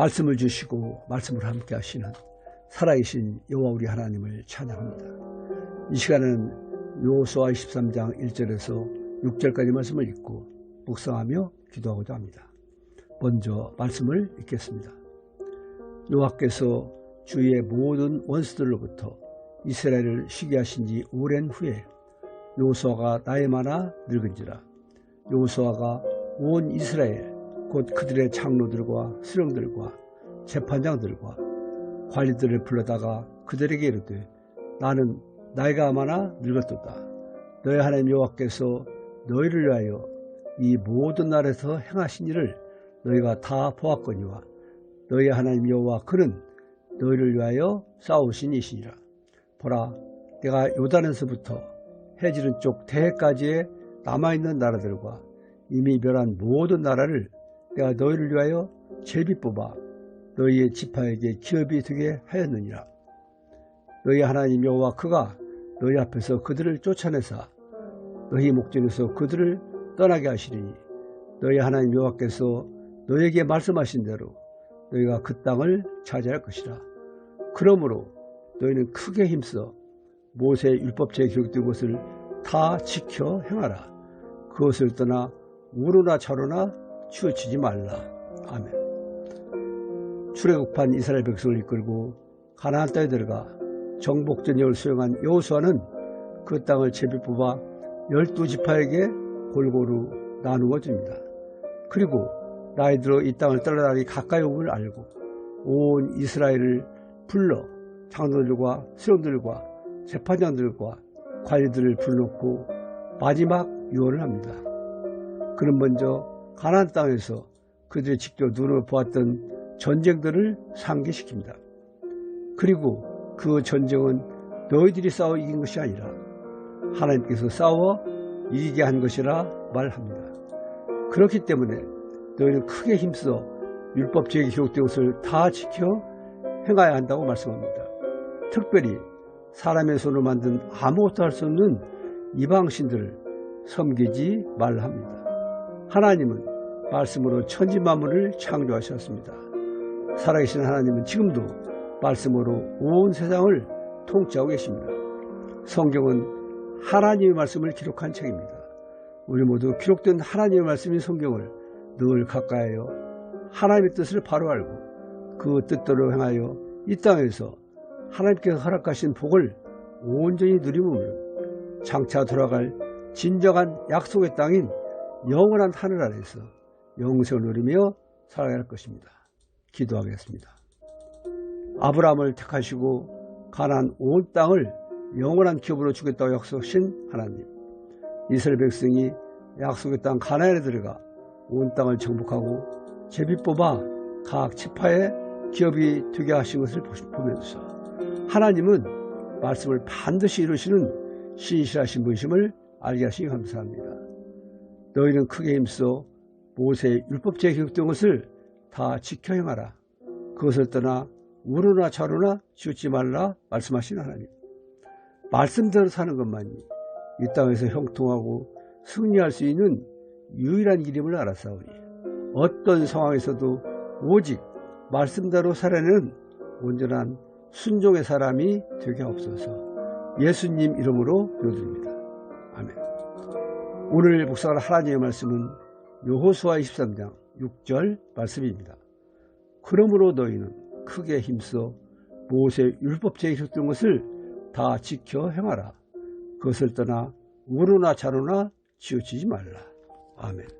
말씀을 주시고 말씀을 함께 하시는 살아계신 여호와 우리 하나님을 찬양합니다. 이 시간은 요호수아 23장 1절에서 6절까지 말씀을 읽고 묵상하며 기도하고자 합니다. 먼저 말씀을 읽겠습니다. 여호와께서 주의 모든 원수들로부터 이스라엘을 쉬게 하신 지 오랜 후에 요호수아가 나이 많아 늙은지라 요호수아가 온 이스라엘 곧 그들의 장로들과 수령들과 재판장들과 관리들을 불러다가 그들에게 이르되 나는 나이가 많아 늙었도다. 너희 하나님 여호와께서 너희를 위하여 이 모든 날에서 행하신 일을 너희가 다 보았거니와 너희 하나님 여호와 그는 너희를 위하여 싸우신 이시니라. 보라 내가 요단에서부터 해지는 쪽 대해까지의 남아있는 나라들과 이미 멸한 모든 나라를 내가 너희를 위하여 제비 뽑아 너희의 지파에게 기업이 되게 하였느니라. 너희 하나님 여호와 그가 너희 앞에서 그들을 쫓아내사 너희 목전에서 그들을 떠나게 하시리니 너희 하나님 여호와께서 너희에게 말씀하신 대로 너희가 그 땅을 차지할 것이라. 그러므로 너희는 크게 힘써 모세 율법제에 기록된 것을 다 지켜 행하라. 그것을 떠나 우로나 차로나 치우치지 말라. 아멘. 출애굽한 이스라엘 백성을 이끌고 가나안 땅에 들어가 정복 전역을 수행한 여호수아는 그 땅을 제비 뽑아 열두 지파에게 골고루 나누어 줍니다. 그리고 나이 들어 이 땅을 떠나다니 가까이 옴을 알고 온 이스라엘을 불러 장로들과 수령들과 재판장들과 관리들을 불러놓고 마지막 유언을 합니다. 그는 먼저 가나안 땅에서 그들이 직접 눈으로 보았던 전쟁들을 상기시킵니다. 그리고 그 전쟁은 너희들이 싸워 이긴 것이 아니라 하나님께서 싸워 이기게 한 것이라 말합니다. 그렇기 때문에 너희는 크게 힘써 율법주에 기록된 것을 다 지켜 행해야 한다고 말씀합니다. 특별히 사람의 손으로 만든 아무것도 할 수 없는 이방신들을 섬기지 말라 합니다. 하나님은 말씀으로 천지 만물을 창조하셨습니다. 살아계신 하나님은 지금도 말씀으로 온 세상을 통치하고 계십니다. 성경은 하나님의 말씀을 기록한 책입니다. 우리 모두 기록된 하나님의 말씀인 성경을 늘 가까이하여 하나님의 뜻을 바로 알고 그 뜻대로 행하여 이 땅에서 하나님께서 허락하신 복을 온전히 누리므로 장차 돌아갈 진정한 약속의 땅인 영원한 하늘 아래서 영생을 누리며 살아야 할 것입니다. 기도하겠습니다. 아브라함을 택하시고 가난 온 땅을 영원한 기업으로 주겠다고 약속하신 하나님. 이스라엘 백성이 약속의 땅 가나안에 들어가 온 땅을 정복하고 제비 뽑아 각 지파의 기업이 되게 하신 것을 보면서 하나님은 말씀을 반드시 이루시는 신실하신 분심을 알게 하시니 감사합니다. 너희는 크게 힘써 모세의 율법제에 기록된 것을 다 지켜 행하라. 그것을 떠나 우로나 좌로나 지우지 말라 말씀하신 하나님. 말씀대로 사는 것만이 이 땅에서 형통하고 승리할 수 있는 유일한 이름을 알았사오니 어떤 상황에서도 오직 말씀대로 살아내는 온전한 순종의 사람이 되게 없어서 예수님 이름으로 기도드립니다. 아멘. 오늘 묵상할 하나님의 말씀은 요호수아 23장 6절 말씀입니다. 그러므로 너희는 크게 힘써 모세 율법제에 기록된 것을 다 지켜 행하라. 그것을 떠나 우로나 자로나 치우치지 말라. 아멘.